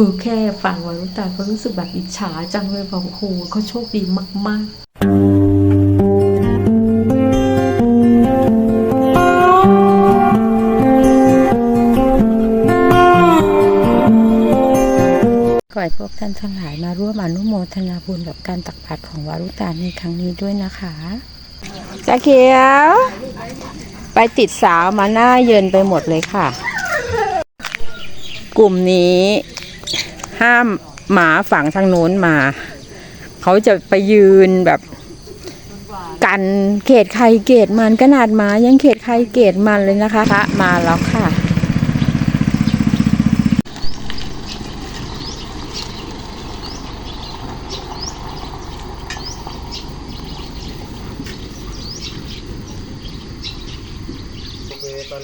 คือแค่ฟังวารุตาก็รู้สึกแบบอิจฉาจังเลยแบบโอ้โหเขาโชคดีมาก ๆขอให้พวกท่านทั้งหลายมาร่วมอนุโมทนาบุญกับการตักบาตรของวารุตาในครั้งนี้ด้วยนะคะจ้าเขียว ไปติดสาวมาหน้าเยินไปหมดเลยค่ะ กลุ่มนี้ ห้ามหมาฝั่งทางโน้นมา เขาจะไปยืนแบบ กันเขตใครเกตมันขนาดหมายังเขตใครเกตมันเลยนะคะพระมาแล้วค่ะ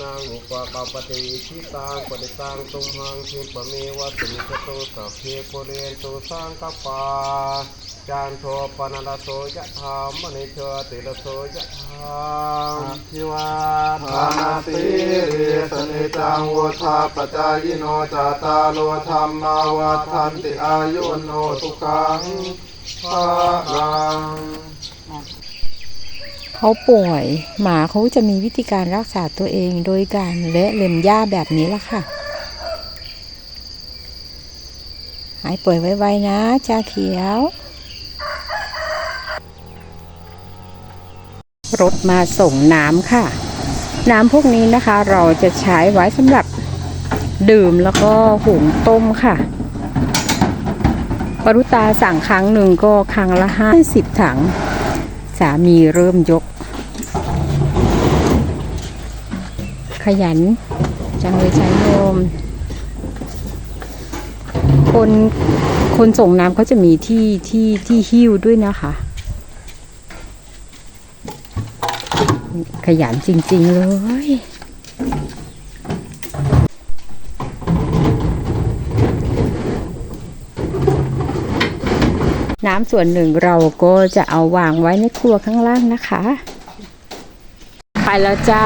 นังอุปกปปติชิตังปฏิตังตุมหังคิปะเมวัตุมิจตุสัพเพโคเรนตุสังกปาจานโทปนรโสยะธามณิเชติรโสยะธามทิวาทานาติเรสเนจังวุธาปจายโนจาตาโลธรรมาวัฏันติอายุโนสุขังภาลัง เขาป่วย หมาเขาจะมีวิธีการรักษาตัวเองโดยการเละเล็มหญ้าแบบนี้ละค่ะ หายป่วยไวๆนะจ้าเขียว รถมาส่งน้ำค่ะ น้ำพวกนี้นะคะเราจะใช้ไว้สำหรับดื่มแล้วก็หุงต้มค่ะปรุตาสั่งครั้งหนึ่งก็ครั้งละห้าสิบถัง สามีเริ่มยก ขยัน จังเลยใช้โยม คนคนส่งน้ำเขาจะมีที่ที่ที่หิ้วด้วยนะคะ ขยันจริง ๆ เลยน้ำส่วนหนึ่งเราก็จะเอาวางไว้ในครัวข้างล่างนะคะ ไปแล้วจ้า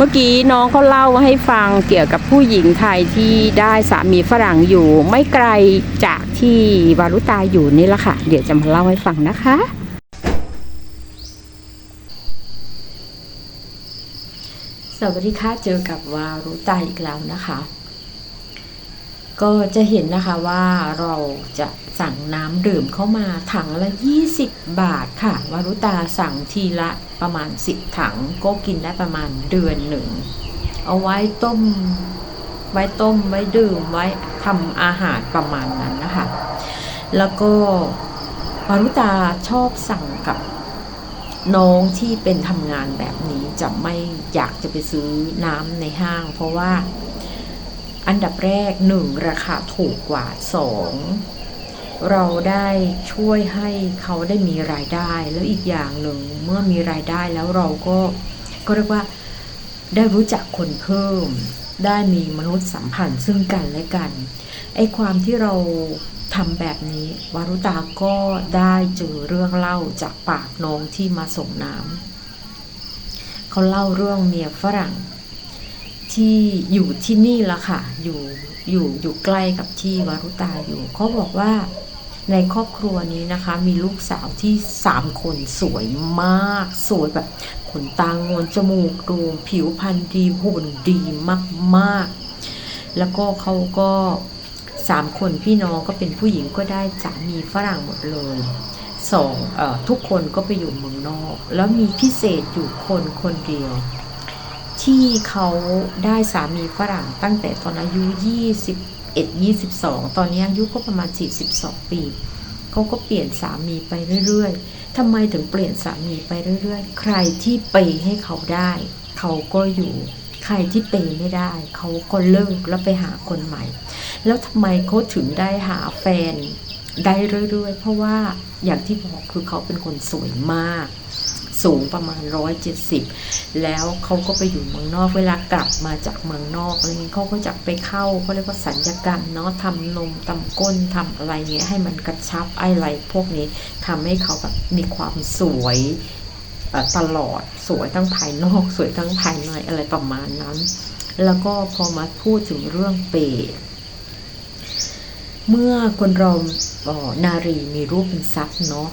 เมื่อกี้น้องเขาเล่าให้ฟังเกี่ยวกับผู้หญิงไทยที่ได้สามีฝรั่งอยู่ ไม่ไกลจากที่วารุตาอยู่นี่ละค่ะ เดี๋ยวจะมาเล่าให้ฟังนะคะสวัสดีค่ะเจอกับวารุตาอีกแล้วนะคะ ก็จะเห็นนะคะว่าเราจะสั่งน้ำดื่มเข้ามาถังละ 20 บาทค่ะวารุตาสั่งทีละประมาณ 10 ถังก็กินได้ประมาณเดือนหนึ่ง เอาไว้ต้ม ไว้ต้ม ไว้ดื่ม ไว้ทำอาหารประมาณนั้นนะคะ แล้วก็วารุตาชอบสั่งกับน้องที่เป็นทำงานแบบนี้จะไม่อยากจะไปซื้อน้ำในห้าง เพราะว่า อันดับแรกหนึ่งราคาถูกกว่าสองเราได้ช่วยให้เขาได้มีรายได้ แล้วอีกอย่างหนึ่งเมื่อมีรายได้แล้วเราก็ก็เรียกว่าได้รู้จักคนเพิ่ม ได้มีมนุษย์สัมพันธ์ซึ่งกันและกันไอ้ความที่เราทำแบบนี้วารุตาก็ได้เจอเรื่องเล่าจากปากน้องที่มาส่งน้ำเขาเล่าเรื่องเมียฝรั่ง ที่อยู่ที่นี่ละค่ะ อยู่อยู่อยู่ใกล้กับที่วารุตาอยู่ เขาบอกว่าในครอบครัวนี้นะคะ มีลูกสาวที่สามคนสวยมาก สวยแบบขนตางอนจมูกโด่งผิวพรรณดีหุ่นดีมากๆ แล้วก็เขาก็สามคนพี่น้องก็เป็นผู้หญิงก็ได้สามีฝรั่งหมดเลยสองอทุกคนก็ไปอยู่เมืองนอก แล้วมีพิเศษอยู่คนคนเดียว ที่เขาได้สามีฝรั่งตั้งแต่ตอนอายุ 21 22 ตอนนี้อายุก็ประมาณ 42 ปีเขาก็เปลี่ยนสามีไปเรื่อยๆทำไมถึงเปลี่ยนสามีไปเรื่อยๆ ใครที่เปย์ให้เขาได้ เขาก็อยู่ ใครที่เปย์ไม่ได้ เขาก็เลิกแล้วไปหาคนใหม่ แล้วทำไมเขาถึงได้หาแฟนได้เรื่อยๆ เพราะว่าอย่างที่บอกคือเขาเป็นคนสวยมาก สูงประมาณ 170 แล้วเขาก็ไปอยู่เมืองนอกเวลากลับมาจากเมืองนอกอะไรเงี้ยเขาก็จะไปเข้าเขาเรียกว่าสัญญกรรมเนาะทำนมทำก้นทำอะไรเงี้ยให้มันกระชับไอ้ไรพวกนี้ทำให้เขาแบบมีความสวยตลอดสวยทั้งภายนอกสวยทั้งภายในอะไรประมาณนั้น แล้วก็พอมาพูดถึงเรื่องเปรตเมื่อคนเราบ่นารีมีรูปเป็นทรัพย์เนาะ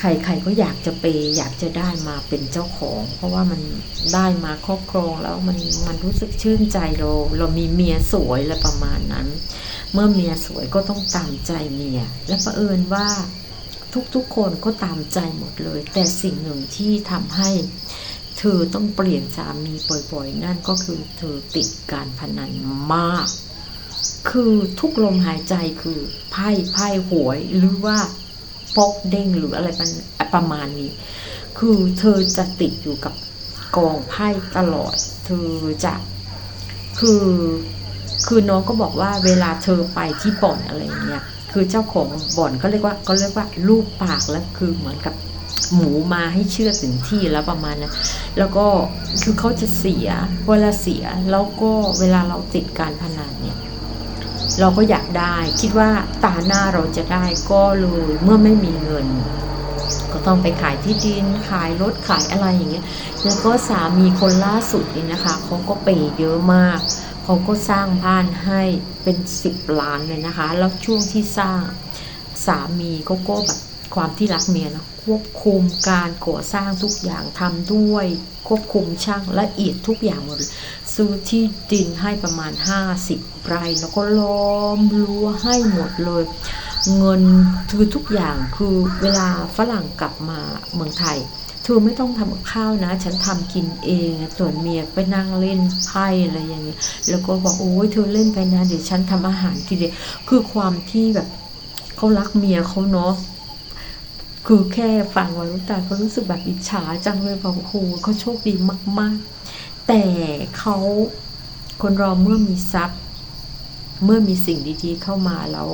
ใครๆก็อยากจะเปอยากจะได้มาเป็นเจ้าของ เพราะว่ามันได้มาครอบครองแล้วมันมันรู้สึกชื่นใจเราเรามีเมียสวยและประมาณนั้น เมื่อเมียสวยก็ต้องตามใจเมีย และประเอิญว่าทุกๆคนก็ตามใจหมดเลย แต่สิ่งหนึ่งที่ทำให้เธอต้องเปลี่ยนสามีบ่อยๆ นั่นก็คือเธอติดการพนันมาก คือทุกลมหายใจคือไพ่ไพ่หวยหรือว่า ปกเด้งหรืออะไรประประมาณนี้ คือเธอจะติดอยู่กับกองไพ่ตลอด เธอจะคือคือน้องก็บอกว่าเวลาเธอไปที่บ่อนอะไรเงี้ยคือเจ้าของบ่อนก็เรียกว่าก็เรียกว่าลูกปากแล้วคือเหมือนกับหมูมาให้เชื่อถึงที่แล้วประมาณนั้นแล้วก็คือเขาจะเสียเวลาเสียแล้วก็เวลาเราติดการพนันเนี่ย เราก็อยากได้คิดว่าตาหน้าเราจะได้ก็เลยเมื่อไม่มีเงิน ก็ต้องไปขายที่ดินขายรถขายอะไรอย่างเงี้ยแล้วก็สามีคนล่าสุดนี่นะคะเขาก็เปย์เยอะมากเขาก็สร้างบ้านให้เป็นสิบล้านเลยนะคะ แล้วช่วงที่สร้างสามีก็ก็แบบความที่รักเมียนะควบคุมการก่อสร้างทุกอย่างทำด้วย ควบคุมช่างละเอียดทุกอย่างหมด ซื้อที่ดินให้ประมาณ 50 ไร่ แล้วก็ล้อมรั้วให้หมดเลย เงินคือทุกอย่างคือเวลาฝรั่งกลับมาเมืองไทยเธอไม่ต้องทำข้าวนะ ฉันทำกินเอง ส่วนเมียไปนั่งเล่นไพ่อะไรอย่างเงี้ย แล้วก็บอกโอ้ยเธอเล่นไปนะ เดี๋ยวฉันทำอาหารกินเองคือความที่แบบเขารักเมียเขาเนาะคือแค่ฟังวารุตาก็รู้สึกแบบอิจฉาจังเลยแบบโอ้โหเขาโชคดีมาก ๆ แต่เขาคนเราเมื่อมีทรัพย์ เมื่อมีสิ่งดีๆเข้ามาแล้ว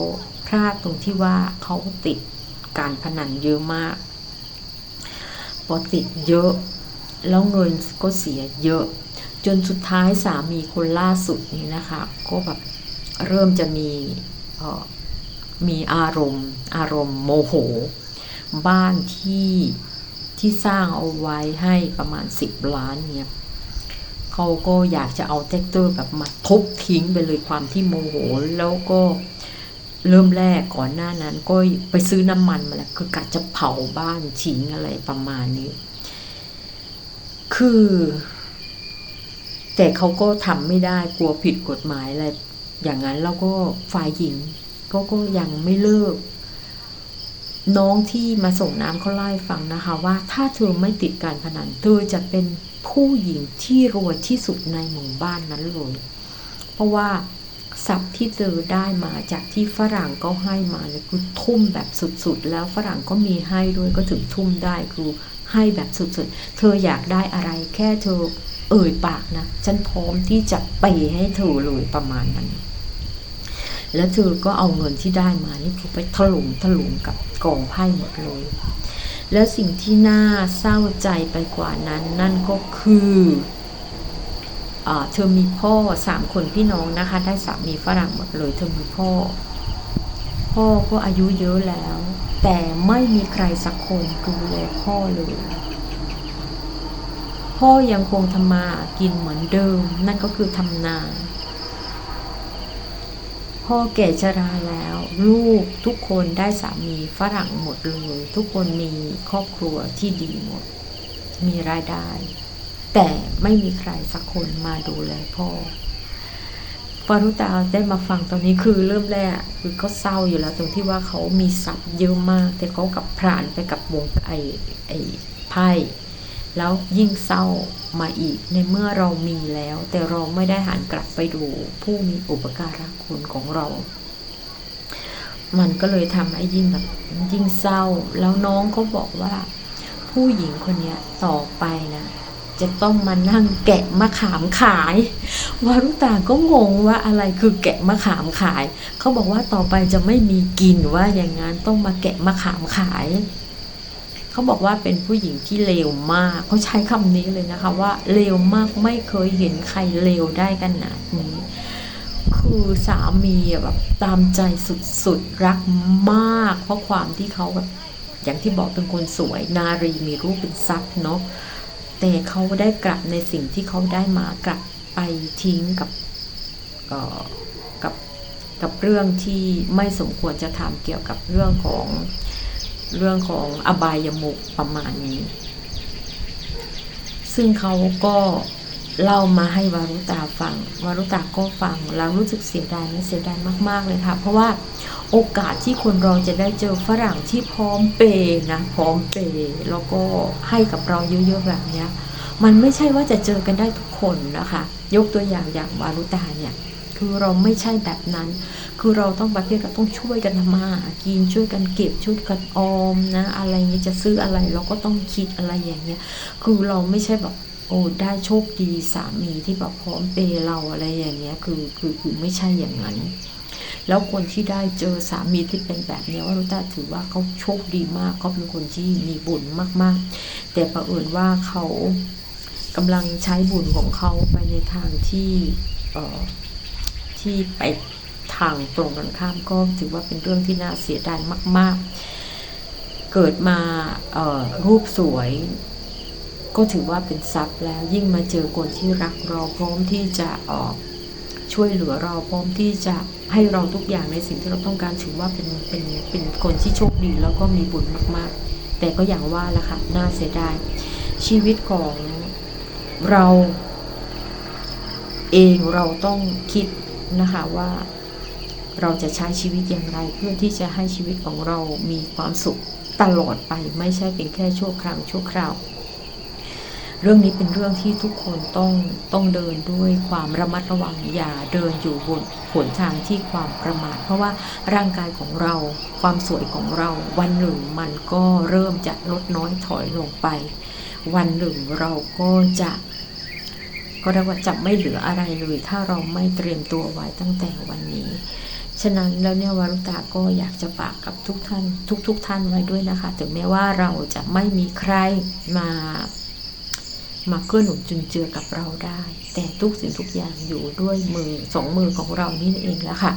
พลาดตรงที่ว่าเขาติดการพนันเยอะมาก พอติดเยอะ แล้วเงินก็เสียเยอะ จนสุดท้ายสามีคนล่าสุดนี้นะคะ ก็แบบเริ่มจะมีมีอารมณ์ อารมณ์โมโห บ้านที่ที่สร้างเอาไว้ให้ประมาณ 10 ล้านเนี่ย เขาก็อยากจะเอาแท็กเตอร์แบบมาทุบทิ้งไปเลยความที่โมโห แล้วก็เริ่มแรกก่อนหน้านั้น ก็ไปซื้อน้ำมันมาแล้วคือกะจะเผาบ้านทิ้งอะไรประมาณนี้ คือ แต่เขาก็ทำไม่ได้กลัวผิดกฎหมายอะไรอย่างนั้นแล้วก็ฝ่ายหญิงก็ก็ยังไม่เลิก น้องที่มาส่งน้ำเขาเล่าให้ฟังนะคะว่าถ้าเธอไม่ติดการพนันเธอจะเป็นผู้หญิงที่รวยที่สุดในหมู่บ้านนั้นเลยเพราะว่าทรัพย์ที่เธอได้มาจากที่ฝรั่งก็ให้มาเลยคือทุ่มแบบสุดๆ แล้วฝรั่งก็มีให้ด้วยก็ถึงทุ่มได้คือให้แบบสุดๆ เธออยากได้อะไรแค่เธอเอ่ยปากนะ ฉันพร้อมที่จะเปให้เธอเลยประมาณนั้น แล้วเธอก็เอาเงินที่ได้มานี่ไปถลุงถลุงกับกองไพ่หมดเลย แล้วสิ่งที่น่าเศร้าใจไปกว่านั้น นั่นก็คืออเธอมีพ่อสามคนพี่น้องนะคะ ได้สามีฝรั่งหมดเลย เธอมีพ่อ พ่อก็อายุเยอะแล้ว แต่ไม่มีใครสักคนดูแลพ่อเลยพ่อยังคงทำมากินเหมือนเดิม นั่นก็คือทำนา พ่อแก่ชราแล้ว ลูกทุกคนได้สามีฝรั่งหมดเลย ทุกคนมีครอบครัวที่ดีหมด มีรายได้ แต่ไม่มีใครสักคนมาดูแลพ่อปารุตาได้มาฟังตอนนี้คือเริ่มแรกคือเขาเศร้าอยู่แล้วตรงที่ว่าเขามีทรัพย์เยอะมาก แต่เขากับพรานไปกับวงไอ้ไอ้ไพ่ แล้วยิ่งเศร้ามาอีกในเมื่อเรามีแล้ว แต่เราไม่ได้หันกลับไปดูผู้มีอุปการะคุณของเรา มันก็เลยทำให้ยิ่งแบบยิ่งเศร้า แล้วน้องก็บอกว่า ผู้หญิงคนนี้ต่อไปนะจะต้องมานั่งแกะมะขามขาย วารุตาก็งงว่าอะไรคือแกะมะขามขาย เขาบอกว่าต่อไปจะไม่มีกินว่าอย่างนั้นต้องมาแกะมะขามขาย เขาบอกว่าเป็นผู้หญิงที่เลวมากเขาใช้คำนี้เลยนะคะว่าเลวมากไม่เคยเห็นใครเลวได้ขนาดนี้ คือสามีแบบตามใจสุดๆรักมาก เพราะความที่เขาแบบอย่างที่บอกเป็นคนสวย นารีมีรูปเป็นทรัพย์เนาะแต่เขาได้กลับในสิ่งที่เขาได้มากลับไปทิ้งกับกับกับเรื่องที่ไม่สมควรจะทำเกี่ยวกับเรื่องของ เรื่องของอบายมุกประมาณนี้ ซึ่งเขาก็เล่ามาให้วารุตาฟัง วารุตาก็ฟัง แล้วรู้สึกเสียดายนะเสียดายมาก ๆ เลยค่ะ เพราะว่าโอกาสที่คนเราจะได้เจอฝรั่งที่พร้อมเปย์นะ พร้อมเปย์แล้วก็ให้กับเราเยอะ ๆ แบบนี้มันไม่ใช่ว่าจะเจอกันได้ทุกคนนะคะ ยกตัวอย่างอย่างวารุตาเนี่ย คือเราไม่ใช่แบบนั้น คือเราต้องประเภทเราต้องช่วยกันทำมาหากินช่วยกันเก็บช่วยกันออมนะ อะไรเงี้ยจะซื้ออะไรเราก็ต้องคิดอะไรอย่างเงี้ย คือเราไม่ใช่แบบโอ้ได้โชคดีสามีที่แบบพร้อมเปเราอะไรอย่างเงี้ย คือคือคือไม่ใช่อย่างนั้นแล้วคนที่ได้เจอสามีที่เป็นแบบนี้ว่ารุตาถือว่าเขาโชคดีมากเขาเป็นคนที่มีบุญมากๆ แต่ประเอิญว่าเขากำลังใช้บุญของเขาไปในทางที่เอ่อ ที่ไปทางตรงกันข้ามก็ถือว่าเป็นเรื่องที่น่าเสียดายมาก ๆ เกิดมาเออรูปสวย ก็ถือว่าเป็นทรัพย์แล้วยิ่งมาเจอคนที่รักเราพร้อมที่จะออกช่วยเหลือเราพร้อมที่จะให้เราทุกอย่างในสิ่งที่เราต้องการถือว่าเป็นเป็นเป็นคนที่โชคดีแล้วก็มีบุญมาก ๆ แต่ก็อย่างว่าละค่ะน่าเสียดายชีวิตของเราเองเราต้องคิด นะคะว่าเราจะใช้ชีวิตอย่างไร เพื่อที่จะให้ชีวิตของเรามีความสุขตลอดไปไม่ใช่เป็นแค่ชั่วครั้งชั่วคราว เรื่องนี้เป็นเรื่องที่ทุกคนต้องต้องเดินด้วยความระมัดระวังอย่าเดินอยู่บนหนทางที่ความประมาท เพราะว่าร่างกายของเราความสวยของเรา วันหนึ่งมันก็เริ่มจะลดน้อยถอยลงไป วันหนึ่งเราก็จะ ก็เรียกว่าจะไม่เหลืออะไรเลย ถ้าเราไม่เตรียมตัวไว้ตั้งแต่วันนี้ ฉะนั้นแล้วเนี่ยวารุตาก็อยากจะฝากกับทุกท่าน ทุกๆทท่านไว้ด้วยนะคะ ถึงแม้ว่าเราจะไม่มีใครมามาเกื้อหนุนจุนเจือกับเราได้ แต่ทุกสิ่งทุกอย่างอยู่ด้วยมือสองมือของเรานี่เองแล้วค่ะ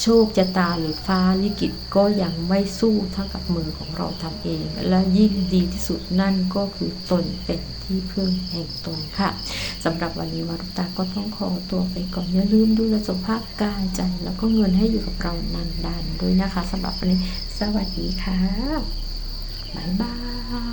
โชคชะตาหรือฟ้าลิขิตก็ยังไม่สู้เท่ากับมือของเราทำเอง และยิ่งดีที่สุดนั่นก็คือตนเป็นที่พึ่งแห่งตนค่ะสำหรับวันนี้วารุตาก็ต้องขอตัวไปก่อนอย่าลืมดูแลสุขภาพกายใจ แล้วก็เงินให้อยู่กับเรานานๆด้วยนะคะสำหรับวันนี้สวัสดีค่ะบ๊ายบาย